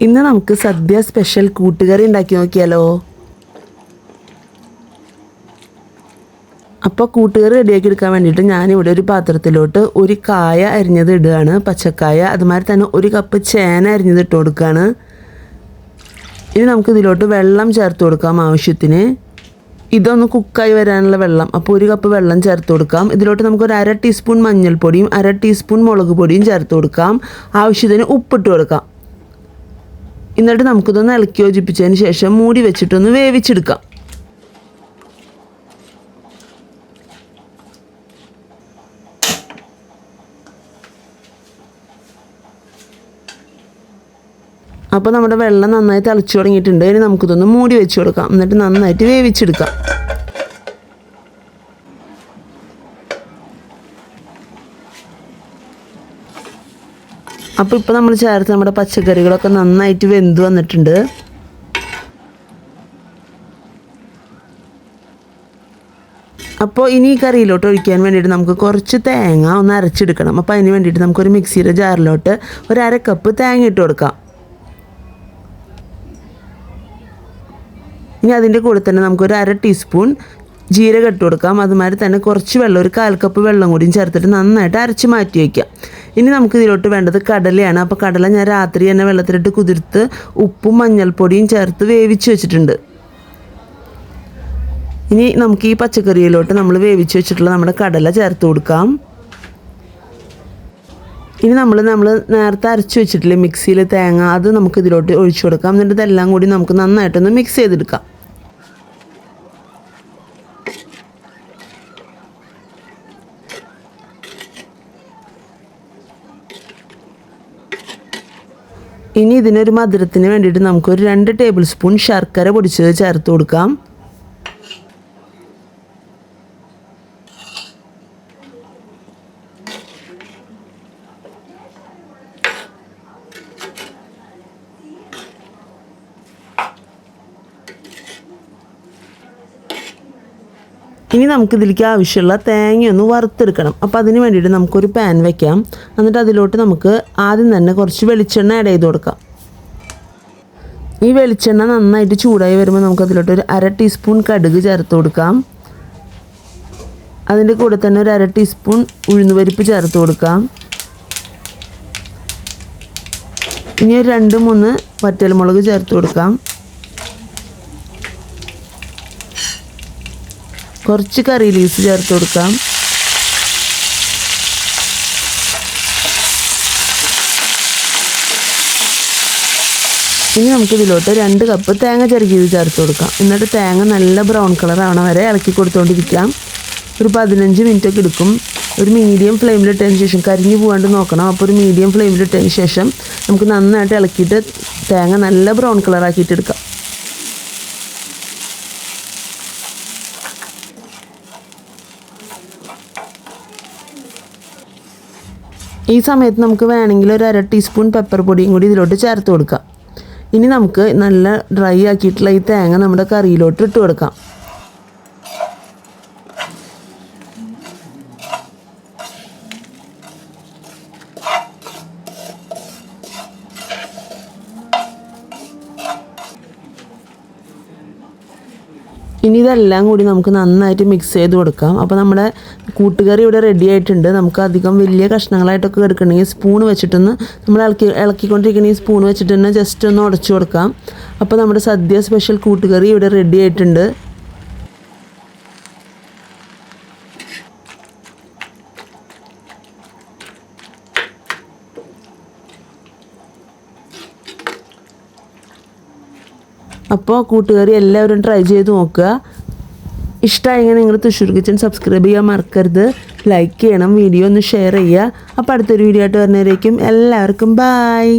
ഇന്ന് നമുക്ക് സദ്യ സ്പെഷ്യൽ കൂട്ടുകറി ഉണ്ടാക്കി നോക്കിയാലോ? അപ്പോൾ കൂട്ടുകറി റെഡിയാക്കി എടുക്കാൻ വേണ്ടിയിട്ട് ഞാനിവിടെ ഒരു പാത്രത്തിലോട്ട് ഒരു കായ അരിഞ്ഞത് ഇടുകയാണ്. പച്ചക്കായ അതുമാതിരി തന്നെ ഒരു കപ്പ് ചേന അരിഞ്ഞത് ഇട്ട് കൊടുക്കുകയാണ്. ഇനി നമുക്ക് ഇതിലോട്ട് വെള്ളം ചേർത്ത് കൊടുക്കാം ആവശ്യത്തിന്. ഇതൊന്ന് കുക്കായി വരാനുള്ള വെള്ളം. അപ്പോൾ ഒരു കപ്പ് വെള്ളം ചേർത്ത് കൊടുക്കാം. ഇതിലോട്ട് നമുക്ക് ഒരു അര ടീസ്പൂൺ മഞ്ഞൾപ്പൊടിയും അര ടീസ്പൂൺ മുളക് പൊടിയും ചേർത്ത് കൊടുക്കാം. ആവശ്യത്തിന് ഉപ്പിട്ട് കൊടുക്കാം. എന്നിട്ട് നമുക്കിതൊന്ന് ഇളക്കി യോജിപ്പിച്ചതിന് ശേഷം മൂടി വെച്ചിട്ടൊന്ന് വേവിച്ചെടുക്കാം. അപ്പോൾ നമ്മുടെ വെള്ളം നന്നായി തിളച്ചു തുടങ്ങിയിട്ടുണ്ട്. ഇനി നമുക്കിതൊന്ന് മൂടി വെച്ച് കൊടുക്കാം. എന്നിട്ട് നന്നായിട്ട് വേവിച്ചെടുക്കാം. അപ്പോൾ ഇപ്പോൾ നമ്മൾ ചേർത്ത് നമ്മുടെ പച്ചക്കറികളൊക്കെ നന്നായിട്ട് വെന്ത് വന്നിട്ടുണ്ട്. അപ്പോൾ ഇനി ഈ കറിയിലോട്ട് ഒഴിക്കാൻ വേണ്ടിയിട്ട് നമുക്ക് കുറച്ച് തേങ്ങ ഒന്ന് അരച്ചെടുക്കണം. അപ്പോൾ അതിന് വേണ്ടിയിട്ട് നമുക്കൊരു മിക്സിയുടെ ജാറിലോട്ട് ഒരു അര കപ്പ് തേങ്ങ ഇട്ട് കൊടുക്കാം. ഇനി അതിന്റെ കൂടെ തന്നെ നമുക്കൊരു അര ടീസ്പൂൺ ജീരകം ഇട്ട് കൊടുക്കാം. അതുമാതിരി തന്നെ കുറച്ച് വെള്ളം ഒരു കാൽ കപ്പ് വെള്ളം കൂടിയും ചേർത്തിട്ട് നന്നായിട്ട് അരച്ച് മാറ്റി വയ്ക്കാം. ഇനി നമുക്ക് ഇതിലോട്ട് വേണ്ടത് കടലയാണ്. അപ്പോൾ കടല ഞാൻ രാത്രി തന്നെ വെള്ളത്തിലിട്ട് കുതിർത്ത് ഉപ്പും മഞ്ഞൾപ്പൊടിയും ചേർത്ത് വേവിച്ച് വെച്ചിട്ടുണ്ട്. ഇനി നമുക്ക് ഈ പച്ചക്കറിയിലോട്ട് നമ്മൾ വേവിച്ച് വെച്ചിട്ടുള്ള നമ്മുടെ കടല ചേർത്ത് കൊടുക്കാം. ഇനി നമ്മൾ നമ്മൾ നേരത്തെ അരച്ച് വെച്ചിട്ടില്ലേ മിക്സിയിൽ തേങ്ങ അത് നമുക്ക് ഇതിലോട്ട് ഒഴിച്ചു കൊടുക്കാം. എന്നിട്ട് ഇതെല്ലാം കൂടി നമുക്ക് നന്നായിട്ടൊന്ന് മിക്സ് ചെയ്തെടുക്കാം. ഇനി ഇതിനൊരു മധുരത്തിന് വേണ്ടിയിട്ട് നമുക്കൊരു രണ്ട് ടേബിൾ സ്പൂൺ ശർക്കര പൊടിച്ചത് ചേർത്ത് കൊടുക്കാം. ഇനി നമുക്ക് ഇതിലേക്ക് ആവശ്യമുള്ള തേങ്ങ ഒന്ന് വറുത്തെടുക്കണം. അപ്പോൾ അതിന് വേണ്ടിയിട്ട് നമുക്കൊരു പാൻ വെക്കാം. എന്നിട്ട് അതിലോട്ട് നമുക്ക് ആദ്യം തന്നെ കുറച്ച് വെളിച്ചെണ്ണ ആഡ് ചെയ്ത് കൊടുക്കാം. ഈ വെളിച്ചെണ്ണ നന്നായിട്ട് ചൂടായി വരുമ്പോൾ നമുക്ക് അതിലോട്ട് ഒരു അര ടീസ്പൂൺ കടുക് ചേർത്ത് കൊടുക്കാം. അതിന്റെ കൂടെ തന്നെ ഒരു അര ടീസ്പൂൺ ഉഴുന്നുപരിപ്പ് ചേർത്ത് കൊടുക്കാം. ഇനി ഒരു രണ്ട് മൂന്ന് വറ്റൽമുളക് ചേർത്ത് കൊടുക്കാം. കുറച്ച് കറി ലീസ് ചേർത്ത് കൊടുക്കാം. ഇനി നമുക്ക് ഇതിലോട്ട് രണ്ട് കപ്പ് തേങ്ങ ചെറുകിയത് ചേർത്ത് കൊടുക്കാം. എന്നിട്ട് തേങ്ങ നല്ല ബ്രൗൺ കളർ ആവണ വരെ ഇളക്കി കൊടുത്തുകൊണ്ടിരിക്കാം ഒരു പതിനഞ്ച് മിനിറ്റ് ഒക്കെ എടുക്കും. ഒരു മീഡിയം ഫ്ലെയിമിലിട്ടതിന് ശേഷം കരിഞ്ഞു പോകാണ്ട് നോക്കണം. അപ്പോൾ ഒരു മീഡിയം ഫ്ലെയിമിലിട്ടതിന് ശേഷം നമുക്ക് നന്നായിട്ട് ഇളക്കിയിട്ട് തേങ്ങ നല്ല ബ്രൗൺ കളർ ആക്കിയിട്ട് എടുക്കാം. ഈ സമയത്ത് നമുക്ക് വേണമെങ്കിൽ ഒരു അര ടീസ്പൂൺ പെപ്പർ പൊടിയും കൂടി ഇതിലോട്ട് ചേർത്ത് കൊടുക്കാം. ഇനി നമുക്ക് നല്ല ഡ്രൈ ആക്കിയിട്ടുള്ള ഈ തേങ്ങ നമ്മുടെ കറിയിലോട്ട് ഇട്ട് കൊടുക്കാം. ഇനി ഇതെല്ലാം കൂടി നമുക്ക് നന്നായിട്ട് മിക്സ് ചെയ്ത് കൊടുക്കാം. അപ്പോൾ നമ്മുടെ കൂട്ടുകറി ഇവിടെ റെഡി ആയിട്ടുണ്ട്. നമുക്ക് അധികം വലിയ കഷ്ണങ്ങളായിട്ടൊക്കെ എടുക്കണമെങ്കിൽ സ്പൂൺ വെച്ചിട്ടൊന്ന് നമ്മൾ ഇളക്കി ഇളക്കിക്കൊണ്ടിരിക്കുന്ന ഈ സ്പൂൺ വെച്ചിട്ട് തന്നെ ജസ്റ്റ് ഒന്ന് ഉടച്ചു കൊടുക്കാം. അപ്പോൾ നമ്മുടെ സദ്യ സ്പെഷ്യൽ കൂട്ടുകറി ഇവിടെ റെഡി ആയിട്ടുണ്ട്. അപ്പോൾ കൂട്ടുകാരി എല്ലാവരും ട്രൈ ചെയ്ത് നോക്കുക. ഇഷ്ടമായെങ്കിൽ നിങ്ങൾ തൃശ്ശൂർ കിച്ചൺ സബ്സ്ക്രൈബ് ചെയ്യാൻ മറക്കരുത്. ലൈക്ക് ചെയ്യണം വീഡിയോ ഒന്ന് ഷെയർ ചെയ്യുക. അപ്പോൾ അടുത്തൊരു വീഡിയോ ആയിട്ട് വരുന്നവരേക്കും എല്ലാവർക്കും ബായ്